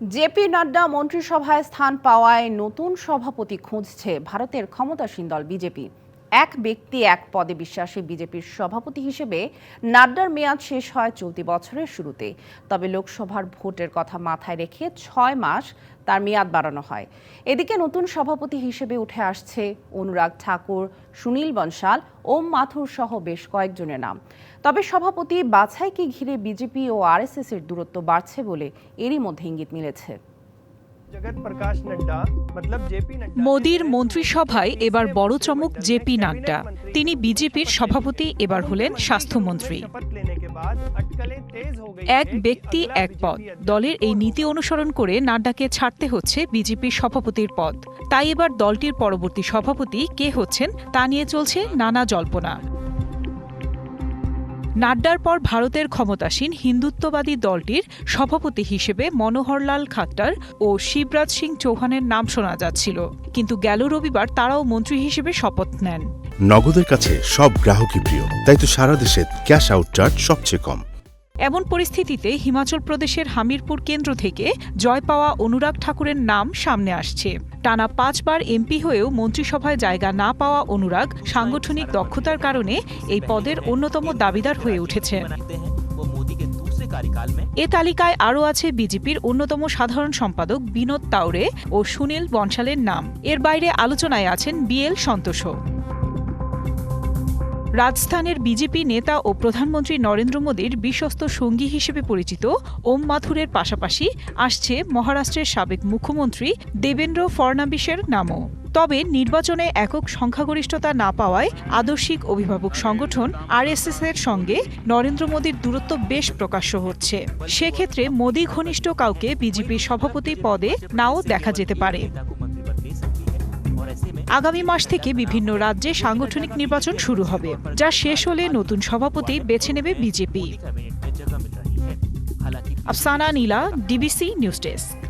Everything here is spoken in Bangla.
জেপি নাড্ডা মন্ত্রিসভায় স্থান পাওয়ায় নতুন সভাপতি খুঁজছে ভারতের ক্ষমতাসীন দল বিজেপি। এক ব্যক্তি এক পদে বিশ্বাসী বিজেপির সভাপতি হিসেবে নাড্ডার মেয়াদ শেষ হয় চলতি বছরের শুরুতে। তবে লোকসভার ভোটের কথা মাথায় রেখে ছয় মাস তার মেয়াদ বাড়ানো হয়। এদিকে নতুন সভাপতি হিসেবে উঠে আসছে অনুরাগ ঠাকুর, সুনীল বনশাল, ওম মাথুর সহ বেশ কয়েকজনের নাম। তবে সভাপতি বাছাইকে ঘিরে বিজেপি ও আরএসএস এর দূরত্ব বাড়ছে বলে এরই মধ্যে ইঙ্গিত মিলেছে। মোদীর মন্ত্রিসভায় এবার বড় চমক জেপি নাড্ডা। তিনি বিজেপির সভাপতি এবার হলেন স্বাস্থ্যমন্ত্রী। এক ব্যক্তি এক পদ। দলের এই নীতি অনুসরণ করে নাড্ডাকে ছাড়তে হচ্ছে বিজেপির সভাপতির পদ। তাই এবার দলটির পরবর্তী সভাপতি কে হচ্ছেন তা নিয়ে চলছে নানা জল্পনা। নাড্ডার পর ভারতের ক্ষমতাসীন হিন্দুত্ববাদী দলটির সভাপতি হিসেবে মনোহরলাল খাট্টার ও শিবরাজ সিং চৌহানের নাম শোনা যাচ্ছিল। কিন্তু গেল রবিবার তারাও মন্ত্রী হিসেবে শপথ নেন। নগদের কাছে সব গ্রাহকই প্রিয়, তাই তো সারা দেশে ক্যাশ আউট চার্জ সবচেয়ে কম। এমন পরিস্থিতিতে হিমাচল প্রদেশের হামিরপুর কেন্দ্র থেকে জয় পাওয়া অনুরাগ ঠাকুরের নাম সামনে আসছে। টানা পাঁচবার এমপি হয়েও মন্ত্রিসভায় জায়গা না পাওয়া অনুরাগ সাংগঠনিক দক্ষতার কারণে এই পদের অন্যতম দাবিদার হয়ে উঠেছে। এ তালিকায় আরও আছে বিজেপির অন্যতম সাধারণ সম্পাদক বিনোদ তাওরে ও সুনীল বনশালের নাম। এর বাইরে আলোচনায় আছেন বিএল সন্তোষও। রাজস্থানের বিজেপি নেতা ও প্রধানমন্ত্রী নরেন্দ্র মোদীর বিশ্বস্ত সঙ্গী হিসেবে পরিচিত ওম মাথুরের পাশাপাশি আসছে মহারাষ্ট্রের সাবেক মুখ্যমন্ত্রী দেবেন্দ্র ফড়নাবিসের নামও। তবে নির্বাচনে একক সংখ্যাগরিষ্ঠতা না পাওয়ায় আদর্শিক অভিভাবক সংগঠন আরএসএস এর সঙ্গে নরেন্দ্র মোদীর দূরত্ব বেশ প্রকাশ্য হচ্ছে। সেক্ষেত্রে মোদী ঘনিষ্ঠ কাউকে বিজেপির সভাপতি পদে নাও দেখা যেতে পারে। আগামী মাস থেকে বিভিন্ন রাজ্যে সাংগঠনিক নির্বাচন শুরু হবে, যা শেষ হলে নতুন সভাপতি বেছে নেবে BJP. Afsana Nila, DBC news desk.